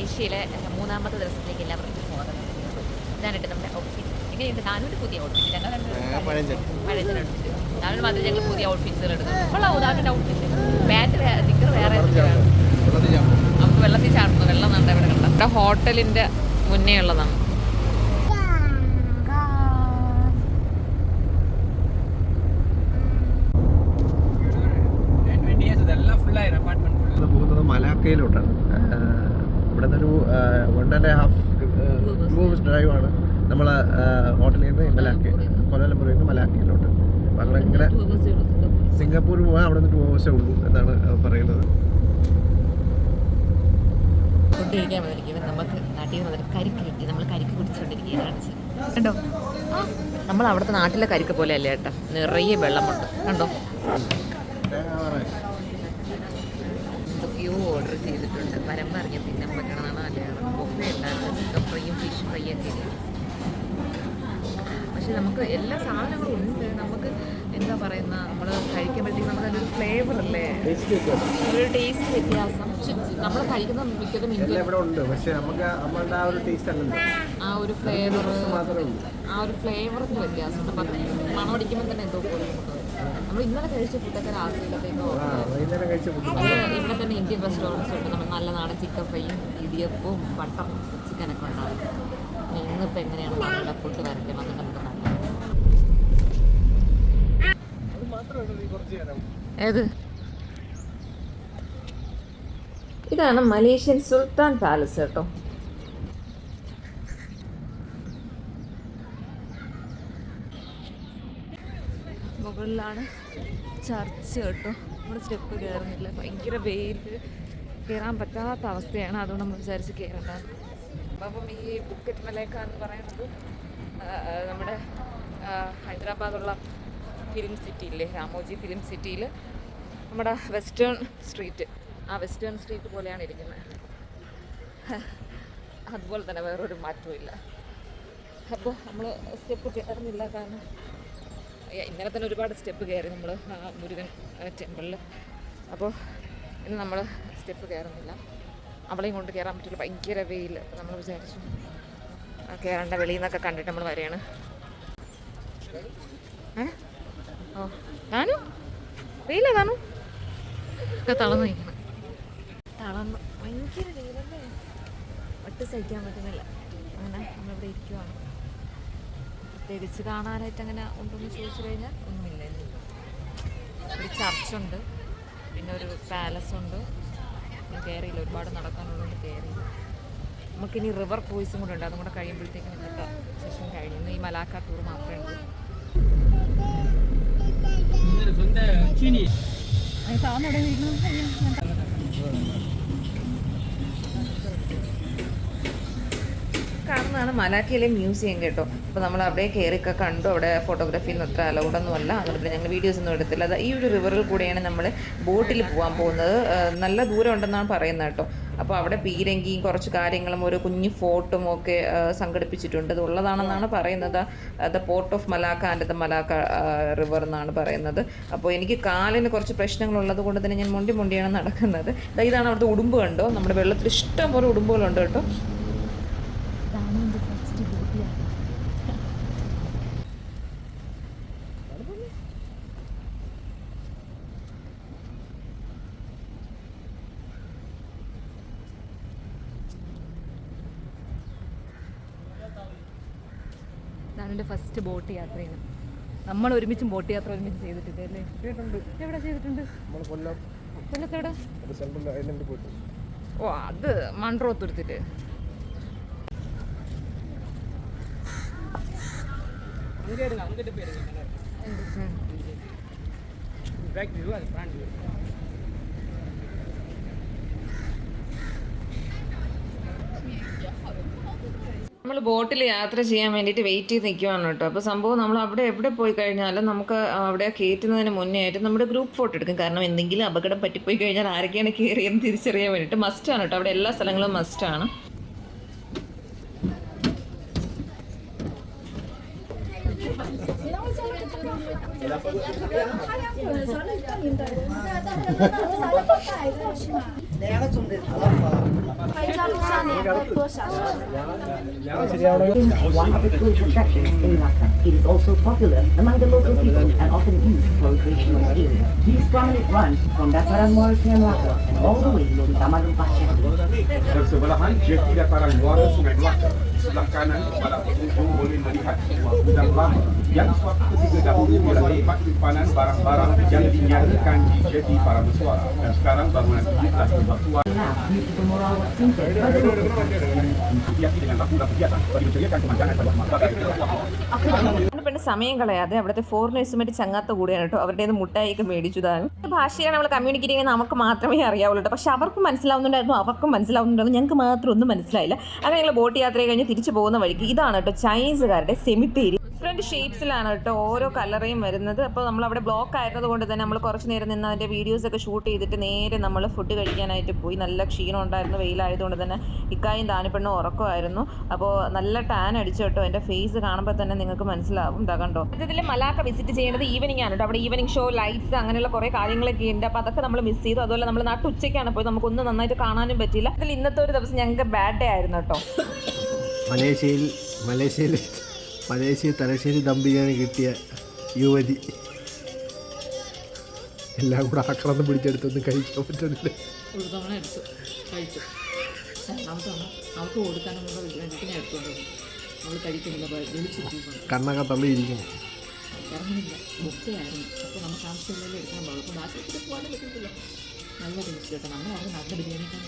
മലേഷ്യയിലെ മൂന്നാമത്തെ ദിവസത്തേക്ക് എല്ലാവർക്കും സ്വാഗതം ഇതാണിട്ട് നമ്മുടെ ഔട്ട്ഫിറ്റ് എങ്ങനെയുണ്ട്? നാനൂറ് പുതിയ ഔട്ട്ഫിറ്റ് ഞങ്ങൾ നാനൂറ് മാത്രമേ ഞങ്ങൾ പുതിയ ഔട്ട്ഫിറ്റ്സുകൾ എടുക്കുന്നു കൊള്ളാം ഉദാഹരണ ഔട്ട്ഫിറ്റ് പാന്റ് നിക്കർ വേറെ നമുക്ക് വെള്ളത്തിൽ ചാടുന്നു വെള്ളം നമ്മുടെ ഇവിടെ കണ്ട. നമ്മുടെ ഹോട്ടലിന്റെ മുന്നേ ഉള്ളതാണ്. പോകുന്നത് മലാക്കയിലോട്ടാണ്. ഇവിടെ നിന്നൊരു one and half to drive ആണ് നമ്മൾ ഹോട്ടലിൽ നിന്ന് മലാക്കി കൊല്ലംപുരയിൽ നിന്ന് മലാക്കിയിലോട്ട് അപ്പം അങ്ങനെ ഇങ്ങനെ സിംഗപ്പൂർ. പോകാൻ അവിടെ നിന്ന് ടു ഹവേഴ്സേ ഉള്ളൂ എന്നാണ് പറയുന്നത്. ഫുഡ് കഴിക്കാൻ വന്നിരിക്കുമ്പോൾ നമുക്ക് നാട്ടിൽ നിന്ന് വന്നിട്ട് കരിക്ക് കിട്ടി. നമ്മൾ കരിക്ക് കുടിച്ചുകൊണ്ടിരിക്കുകയാണ് കണ്ടോ? നമ്മൾ അവിടുത്തെ നാട്ടിലെ കരിക്ക് പോലെ അല്ലേ കേട്ടോ നിറയെ വെള്ളമുണ്ട്. കണ്ടോ? എന്തൊക്കെയോ ഓർഡർ ചെയ്തിട്ടുണ്ട്. പരമ്പറിഞ്ഞ് തിന്നാൻ പറ്റണമെന്നാണ് നല്ലതാണ് ബൊഫേ ഉണ്ടായിരുന്നു ചിക്കൻ ഫ്രൈയും ഫിഷ് ഫ്രൈ ഒക്കെ. പക്ഷെ നമുക്ക് എല്ലാ സാധനങ്ങളും ഉണ്ട്. നമുക്ക് എന്താ പറയുന്ന നമ്മൾ കഴിക്കുമ്പോഴത്തേക്കും നമുക്ക് അതിന്റെ ഫ്ലേവർ അല്ലേ? ഒരു ടേസ്റ്റ് വ്യത്യാസം. നമ്മൾ കഴിക്കുന്ന മിക്കതും ഉണ്ട്. പക്ഷേ നമുക്ക് നമ്മളുടെ ആ ഒരു ടേസ്റ്റ് അല്ലല്ലോ. ആ ഒരു ഫ്ലേവർ ആ ഒരു ഫ്ലേവറിന് വ്യത്യാസമുണ്ട്. മണമടിക്കുമ്പോൾ തന്നെ എന്തോ പോലെ നമ്മൾ ഇന്നലെ കഴിച്ച ഫുഡൊക്കെ രാത്രിയിലത്തേക്കോ ആ വൈകുന്നേരം കഴിച്ച ഫുഡ് ഇവിടെ തന്നെ ഇന്ത്യൻ റെസ്റ്റോറന്റ്സ് ഉണ്ട്. നമ്മൾ നല്ല നാടൻ ചിക്കൻ ഫ്രൈയും ഇടിയപ്പവും ബട്ടർ ചിക്കനൊക്കെ ഉണ്ടാകും ഇനി ഇന്നിപ്പോൾ എങ്ങനെയാണ് നമ്മുടെ ഫുഡ് വരയ്ക്കണം വന്ന് നമുക്ക് ഏത്? ഇതാണ് മലേഷ്യൻ സുൽത്താൻ പാലസ് കേട്ടോ. മുകളിലാണ് ചർച്ച് കേട്ടോ. നമ്മൾ സ്റ്റെപ്പ് കയറുന്നില്ല ഭയങ്കര വെയിൽ കയറാൻ പറ്റാത്ത അവസ്ഥയാണ്. അതുകൊണ്ട് നമ്മൾ വിചാരിച്ച് കയറേണ്ടത് അപ്പം ഈ ബുക്കറ്റ് മലേക്ക എന്ന് പറയുന്നത് നമ്മുടെ ഹൈദരാബാദുള്ള ഫിലിം സിറ്റിയില്ലേ രാമോജി ഫിലിം സിറ്റിയിൽ നമ്മുടെ വെസ്റ്റേൺ സ്ട്രീറ്റ് ആ വെസ്റ്റേൺ സ്ട്രീറ്റ് പോലെയാണ് ഇരിക്കുന്നത്. അതുപോലെ തന്നെ വേറൊരു മാറ്റവും ഇല്ല. അപ്പോൾ നമ്മൾ സ്റ്റെപ്പ് കയറുന്നില്ല കാരണം ഇന്നലെ തന്നെ ഒരുപാട് സ്റ്റെപ്പ് കയറി നമ്മൾ മുരുകൻ ടെമ്പിളിൽ അപ്പോൾ ഇന്ന് നമ്മൾ സ്റ്റെപ്പ് കയറുന്നില്ല. അവളെയും കൊണ്ട് കയറാൻ പറ്റില്ല. ഭയങ്കര വെയിൽ അപ്പോൾ നമ്മൾ വിചാരിച്ചു കയറേണ്ട വെളിയിൽ നിന്നൊക്കെ കണ്ടിട്ട് നമ്മൾ വരെയാണ് ഓ ഞാനു വെയിലാ താനു? ഒക്കെ തളർന്നു നിൽക്കണം തളർന്നു. ഭയങ്കര വെയിലല്ലേ? ഒട്ടും സഹിക്കാൻ പറ്റുന്നില്ല. അങ്ങനെ നമ്മളിവിടെ ഇരിക്കുവാണ്. പ്രത്യേകിച്ച് കാണാനായിട്ട് അങ്ങനെ ഉണ്ടെന്ന് ചോദിച്ചു കഴിഞ്ഞാൽ ഒന്നുമില്ല ഇന്ന്. ഒരു ചർച്ചുണ്ട് പിന്നെ ഒരു പാലസ് ഉണ്ട്. കയറിയില്ല ഒരുപാട് നടക്കാനുള്ളതുകൊണ്ട് കയറിയില്ല നമുക്കിനി റിവർ ക്രൂയിസും കൂടെ ഉണ്ട് അതും കൂടെ കഴിയുമ്പോഴത്തേക്കും ഇന്നത്തെ സെഷൻ കഴിഞ്ഞു. ഇന്ന് ഈ മലാക്ക ടൂർ മാത്രമേ ഉള്ളൂ. കാണുന്നതാണ് മലാക്കയിലെ മ്യൂസിയം കേട്ടോ. അപ്പോൾ നമ്മൾ അവിടെ കയറിയൊക്കെ കണ്ടു. അവിടെ ഫോട്ടോഗ്രാഫി ഒന്നും അത്ര അലൗഡൊന്നും അല്ല. അതുകൊണ്ട് ഞങ്ങൾ വീഡിയോസ് ഒന്നും എടുത്തില്ല. അത് ഈ ഒരു റിവറിൽ കൂടെയാണ് നമ്മൾ ബോട്ടിൽ പോകാൻ പോകുന്നത്. നല്ല ദൂരം ഉണ്ടെന്നാണ് പറയുന്നത് കേട്ടോ. അപ്പോൾ അവിടെ പീരങ്കിയും കുറച്ച് കാര്യങ്ങളും ഒരു കുഞ്ഞു ഫോർട്ടും ഒക്കെ സംഘടിപ്പിച്ചിട്ടുണ്ട്. അത് ഉള്ളതാണെന്നാണ് പറയുന്നത്. The port of Malacca and the Malacca river എന്നാണ് പറയുന്നത്. അപ്പോൾ എനിക്ക് കാലിന് കുറച്ച് പ്രശ്നങ്ങളുള്ളത് കൊണ്ട് തന്നെ ഞാൻ മുണ്ടി മുണ്ടിയാണ് നടക്കുന്നത്. ഇതാണ് അവിടുത്തെ ഉടുമ്പ് കണ്ടോ? നമ്മുടെ വെള്ളത്തിൽ ഇഷ്ടം പോലെ ഉടുമ്പുകളുണ്ട് കേട്ടോ. ഇതാണ് ഫസ്റ്റ് ബോട്ടിയാണ് എന്റെ ഫസ്റ്റ് ബോട്ട് യാത്രയാണ്. നമ്മൾ ഒരുമിച്ചും ബോട്ട് യാത്ര ഒരുമിച്ച് ചെയ്തിട്ടില്ല? അല്ലേ? എവിടെ ചെയ്തിട്ടുണ്ട്? നമ്മൾ ഓ അത് മൺറോത്ത് സെൻട്രൽ നമ്മൾ ബോട്ടിൽ യാത്ര ചെയ്യാൻ വേണ്ടിയിട്ട് വെയിറ്റ് ചെയ്ത് നിൽക്കുവാണ് കേട്ടോ. അപ്പോൾ സംഭവം നമ്മൾ അവിടെ എവിടെ പോയി കഴിഞ്ഞാലും നമുക്ക് അവിടെ കയറ്റുന്നതിന് മുന്നേ ആയിട്ട് നമ്മുടെ ഗ്രൂപ്പ് ഫോട്ടോ എടുക്കും. കാരണം എന്തെങ്കിലും അപകടം പറ്റിപ്പോയി കഴിഞ്ഞാൽ ആരൊക്കെയാണ് കയറിയെന്ന് തിരിച്ചറിയാൻ വേണ്ടിയിട്ട് മസ്റ്റാണ് കേട്ടോ. അവിടെ എല്ലാ സ്ഥലങ്ങളും മസ്റ്റാണ് 내가 좀내 달아봐. 발자국산에 또 It is also popular among the local people and often used for recreational skiing. These prominent runs from Daparan Morrison and Laka and all the way to Tamarun Pasha. sebelah kanan para pengunjung boleh melihat sebuah gudang lama yang suatu ketiga dahulu telah tempat simpanan barang-barang yang dinyatakan di jadi para bersuara dan sekarang bangunan ini telah berubah tua. Nah, ini kita mau rawat dengan lakukan kegiatan bagi menceriakan kemanjangan pada masyarakat. Aku tak പിന്നെ പിന്നെ സമയം കളയാതെ അവിടുത്തെ ഫോറിനേഴ്സുമായിട്ട് ചങ്ങാത്ത കൂടിയാണ് കേട്ടോ. അവരുടെ മുട്ടായിയൊക്കെ മേടിച്ചു താനും. ഭാഷയാണ് നമ്മൾ കമ്മ്യൂണിക്കേറ്റ് ചെയ്യുന്നത് നമുക്ക് മാത്രമേ അറിയാവുള്ളൂ കേട്ടോ. പക്ഷെ അവർക്കും മനസ്സിലാവുന്നുണ്ടായിരുന്നു അവർക്കും മനസ്സിലാവുന്നുണ്ടായിരുന്നു. ഞങ്ങൾക്ക് മാത്രം ഒന്നും മനസ്സിലായില്ല. അങ്ങനെ ഞങ്ങൾ ബോട്ട് യാത്ര കഴിഞ്ഞ് തിരിച്ചു പോകുന്ന വഴിക്ക് ഇതാണ് കേട്ടോ ചൈനീസുകാരുടെ സെമിത്തേരി. ഡിഫറെന്റ് ഷേപ്സിലാണ് കേട്ടോ ഓരോ കളറേയും വരുന്നത്. അപ്പോൾ നമ്മൾ അവിടെ ബ്ലോക്ക് ആയിരുന്നത് കൊണ്ട് തന്നെ നമ്മൾ കുറച്ച് നേരം നിന്ന് അതിന്റെ വീഡിയോസ് ഒക്കെ ഷൂട്ട് ചെയ്തിട്ട് നേരെ നമ്മൾ ഫുഡ് കഴിക്കാനായിട്ട് പോയി. നല്ല ക്ഷീണം ഉണ്ടായിരുന്നു വെയിലായതുകൊണ്ട് തന്നെ ഇക്കായും താനിപ്പെണ്ണും ഉറക്കമായിരുന്നു. അപ്പോൾ നല്ല ടാൻ അടിച്ചു കേട്ടോ. എന്റെ ഫേസ് കാണുമ്പോൾ തന്നെ നിങ്ങൾക്ക് മനസ്സിലാവും. ഇതാ കണ്ടോ? ഇതിൽ മലാക്ക വിസിറ്റ് ചെയ്യേണ്ടത് ഈവനിങ് ആണ് കേട്ടോ. അവിടെ ഈവനിങ് ഷോ ലൈറ്റ്സ് അങ്ങനെയുള്ള കുറേ കാര്യങ്ങളൊക്കെ ഉണ്ട്. അപ്പോൾ അതൊക്കെ നമ്മൾ മിസ് ചെയ്തു. അതുപോലെ നമ്മൾ നാട്ടു ഉച്ചയ്ക്കാണ് പോയി നമുക്കൊന്നും നന്നായിട്ട് കാണാനും പറ്റിയില്ല. അതിൽ ഇന്നത്തെ ഒരു ദിവസം ഞങ്ങൾക്ക് ബാഡ് ഡേ ആയിരുന്നു കേട്ടോ. മലേഷ്യയിൽ മലേഷ്യയിൽ മലേഷ്യയിൽ തലശ്ശേരി ദം ബിരിയാണി കിട്ടിയ യുവതി. എല്ലാം കൂടെ ആക്രമണം പിടിച്ചെടുത്തൊന്നും കഴിക്കാൻ പറ്റുന്നില്ല ഒരു തവണ എടുത്തു. കഴിച്ചു. രണ്ടാമത്തെ തവണ അവൾക്ക് കൊടുക്കാനുള്ള വേണ്ടിയിട്ട് ഞാൻ എടുത്തുകൊണ്ട് വന്നു അവൾ കഴിക്കുന്നില്ല വിളിച്ചു പോകുന്നു കണ്ണൊക്കെ തള്ളിയിരിക്കുന്നു ഇറങ്ങുന്നില്ല. ബുഫേ ആയിരുന്നു അപ്പോൾ നമുക്ക് ആവശ്യമില്ലല്ലോ എടുക്കാൻ പാടും. അപ്പോൾ ബാക്കി പോകാനും പറ്റത്തില്ല. നല്ല ടേസ്റ്റ് കേട്ടോ. നമ്മൾ അവിടെ നല്ല ബിരിയാണിക്കാണ്